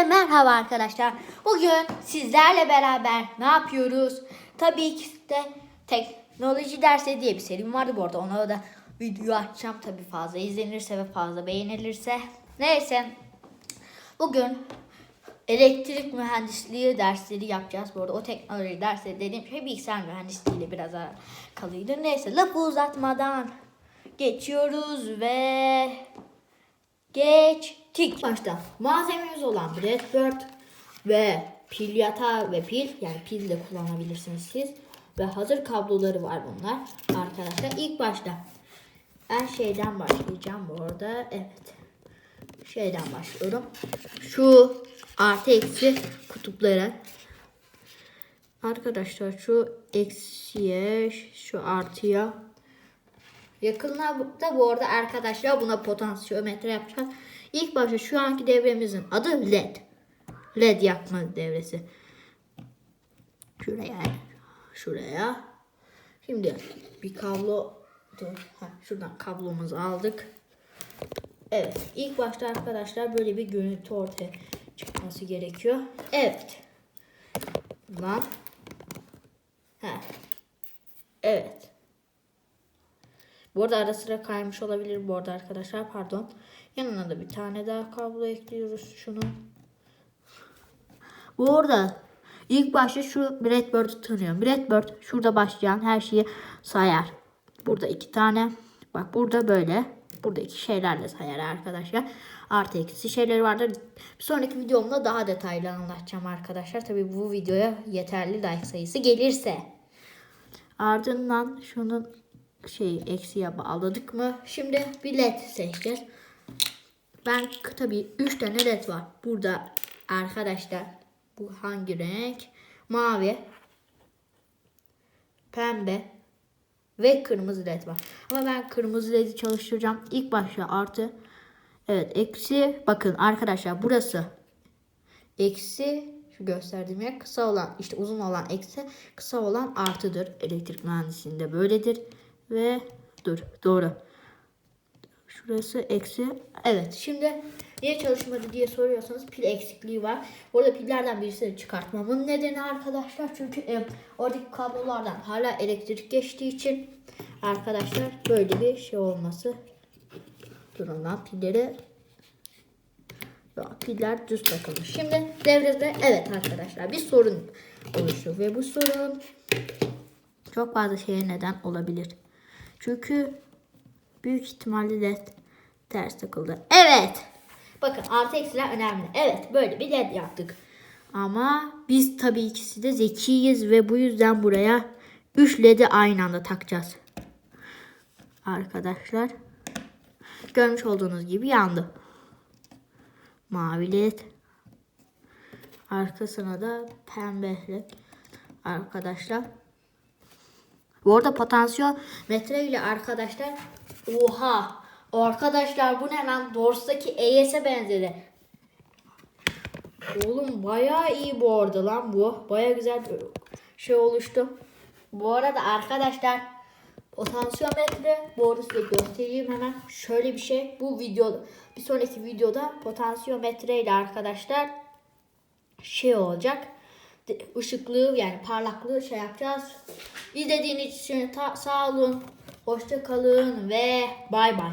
Hepinize merhaba arkadaşlar. Bugün sizlerle beraber ne yapıyoruz? Tabii ki de teknoloji dersi diye bir serim vardı bu arada. Ona da video açacağım tabii fazla izlenirse ve fazla beğenilirse. Neyse. Bugün elektrik mühendisliği dersleri yapacağız. Bu arada o teknoloji dersleri dediğim şey bilgisayar mühendisliğiyle biraz alakalıydı. Neyse lafı uzatmadan geçiyoruz ve geçtik. Başta malzememiz olan Redbird ve pil yatağı ve pil yani pil de kullanabilirsiniz siz. Ve hazır kabloları var bunlar arkadaşlar. İlk başta ben şeyden başlayacağım bu arada. Evet. Şeyden başlıyorum. Şu artı eksi kutupları. Arkadaşlar şu eksiye şu artıya Yakınlarda bu arada arkadaşlar buna potansiyometre yapacağız. İlk başta şu anki devremizin adı LED. LED yakma devresi. Şuraya. Şuraya. Şimdi bir kablo dur. Ha, şuradan kablomuzu aldık. Evet. ilk başta arkadaşlar böyle bir görüntü ortaya çıkması gerekiyor. Evet. Lan. Ha. Evet. Bu arada ara sıra kaymış olabilir bu arada arkadaşlar pardon. Yanına da bir tane daha kablo ekliyoruz şunu. Bu arada ilk başta şu Redbird'ı tanıyorum. Redbird şurada başlayan her şeyi sayar. Burada iki tane. Bak burada böyle. Burada iki şeylerle sayar arkadaşlar. Artı eksi şeyleri vardır. Bir sonraki videomda daha detaylı anlatacağım arkadaşlar. Tabi bu videoya yeterli like sayısı gelirse. Ardından şunun şey eksiye bağladık mı? Şimdi bir led seçeceğiz. Ben tabii 3 tane led var. Burada arkadaşlar bu hangi renk? Mavi, pembe ve kırmızı led var. Ama ben kırmızı ledi çalıştıracağım. İlk başta artı evet eksi bakın arkadaşlar burası eksi şu gösterdiğim yer kısa olan işte uzun olan eksi kısa olan artıdır. Elektrik mühendisliğinde böyledir. Ve dur doğru. Şurası eksi. Evet şimdi niye çalışmadı diye soruyorsanız pil eksikliği var. Orada pillerden birisini çıkartmamın nedeni arkadaşlar. Çünkü e, oradaki kablolardan hala elektrik geçtiği için arkadaşlar böyle bir şey olması. Durun lan pilleri piller düz takılmış. Şimdi devrede evet arkadaşlar bir sorun oluştu ve bu sorun çok fazla şeye neden olabilir. Çünkü büyük ihtimalle led ters takıldı. Evet. Bakın artı eksiler önemli. Evet böyle bir led yaptık. Ama biz tabii ikisi de zekiyiz ve bu yüzden buraya 3 led'i aynı anda takacağız. Arkadaşlar. Görmüş olduğunuz gibi yandı. Mavi led. Arkasına da pembe led. Arkadaşlar. Bu arada potansiyometre ile arkadaşlar oha arkadaşlar bu ne lan Dors'taki EYS'e benzedi. Oğlum bayağı iyi bu arada lan bu. Bayağı güzel bir şey oluştu. Bu arada arkadaşlar potansiyometre bu arada size göstereyim hemen. Şöyle bir şey bu video bir sonraki videoda potansiyometre ile arkadaşlar şey olacak ışıklığı yani parlaklığı şey yapacağız. İzlediğiniz için sağ olun. Hoşça kalın ve bay bay.